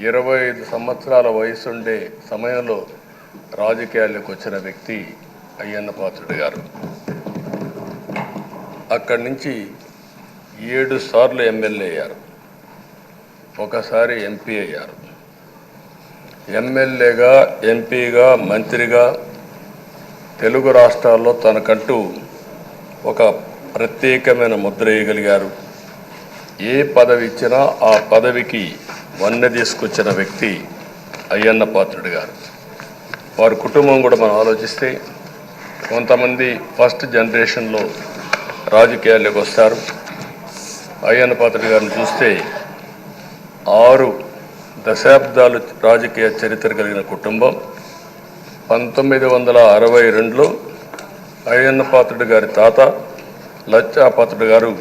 ఇరవై ఐదు సంవత్సరాల వయసుండే సమయంలో రాజకీయాల్లోకి వచ్చిన వ్యక్తి అయ్యన్న పాత్రుడు గారు. అక్కడి నుంచి ఏడు సార్లు ఎమ్మెల్యే అయ్యారు. ఒకసారి ఎంపీ అయ్యారు. ఎమ్మెల్యేగా ఎంపీగా మంత్రిగా తెలుగు రాష్ట్రాల్లో తనకంటూ ఒక ప్రత్యేకమైన ముద్ర వేయగలిగారు. ఏ పదవి ఇచ్చినా ఆ పదవికి వన్నె తీసుకొచ్చిన వ్యక్తి అయ్యన్న పాత్రుడు గారు. వారి కుటుంబం కూడా మనం ఆలోచిస్తే కొంతమంది ఫస్ట్ జనరేషన్లో రాజకీయాల్లోకి వస్తారు. అయ్యన్న పాత్రుడు గారిని చూస్తే ఆరు దశాబ్దాలు రాజకీయ చరిత్ర కలిగిన కుటుంబం. పంతొమ్మిది వందల అరవై రెండులో అయ్యన్న పాత్రుడు గారి తాత లచ్చా పాత్రుడు గారు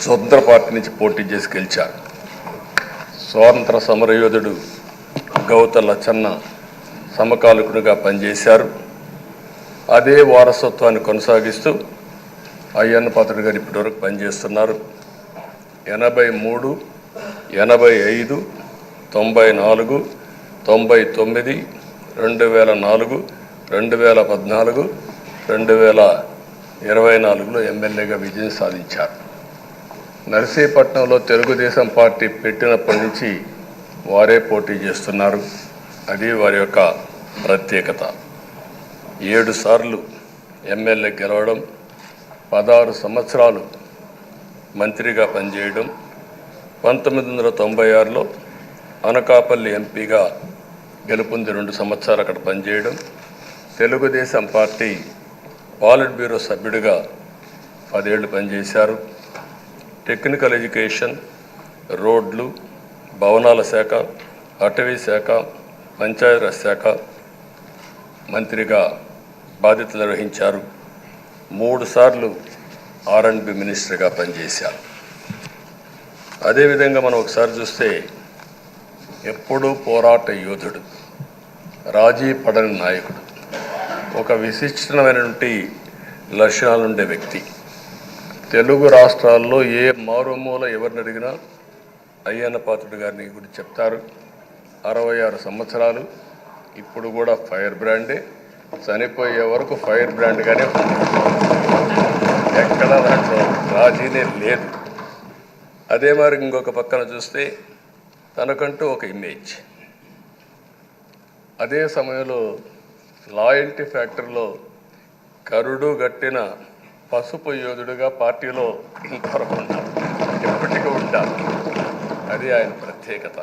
స్వతంత్ర పార్టీ నుంచి పోటీ చేసి గెలిచారు. స్వాతంత్ర సమరయోధుడు గౌత లచ్చన్న సమకాలికుడిగా పనిచేశారు. అదే వారసత్వాన్ని కొనసాగిస్తూ అయ్యన్న పాత్రుడు గారు ఇప్పటివరకు పనిచేస్తున్నారు. ఎనభై మూడు ఎనభై ఐదు తొంభై నాలుగు తొంభై తొమ్మిది రెండు వేల నాలుగు రెండు వేల పద్నాలుగు రెండు వేల ఇరవై నాలుగులో ఎమ్మెల్యేగా విజయం సాధించారు. నర్సీపట్నంలో తెలుగుదేశం పార్టీ పెట్టినప్పటి నుంచి వారే పోటీ చేస్తున్నారు. అది వారి యొక్క ప్రత్యేకత. ఏడు సార్లు ఎమ్మెల్యే గెలవడం పదహారు సంవత్సరాలు మంత్రిగా పనిచేయడం పంతొమ్మిది వందల తొంభై ఆరులో అనకాపల్లి ఎంపీగా గెలుపొంది రెండు సంవత్సరాలు అక్కడ పనిచేయడం తెలుగుదేశం పార్టీ పాలిట్ బ్యూరో సభ్యుడిగా పదేళ్ళు పనిచేశారు. టెక్నికల్ ఎడ్యుకేషన్ రోడ్లు భవనాల శాఖ అటవీ శాఖ పంచాయతీరాజ్ శాఖ మంత్రిగా బాధ్యతలు నిర్వహించారు. మూడు సార్లు ఆర్ అండ్ బి మినిస్టర్గా పనిచేశారు. అదేవిధంగా మనం ఒకసారి చూస్తే ఎప్పుడూ పోరాట యోధుడు రాజీ పడని నాయకుడు ఒక విశిష్టమైనటువంటి లక్షణాలు ఉండే వ్యక్తి. తెలుగు రాష్ట్రాల్లో ఏ మారుమూల ఎవరిని అడిగినా అయ్యన్న పాత్రుడు గారిని గురించి చెప్తారు. అరవై ఆరు సంవత్సరాలు ఇప్పుడు కూడా ఫైర్ బ్రాండే చనిపోయే వరకు ఫైర్ బ్రాండ్గానే ఎక్కడ దాంట్లో రాజీనే లేదు. అదే మరి ఇంకొక పక్కన చూస్తే తనకంటూ ఒక ఇమేజ్. అదే సమయంలో లాయల్టీ ఫ్యాక్టరీలో కరుడు గట్టిన పసుపు యోధుడుగా పార్టీలో ఇంతవరకు ఉంటారు ఎప్పటికీ ఉంటారు అది ఆయన ప్రత్యేకత.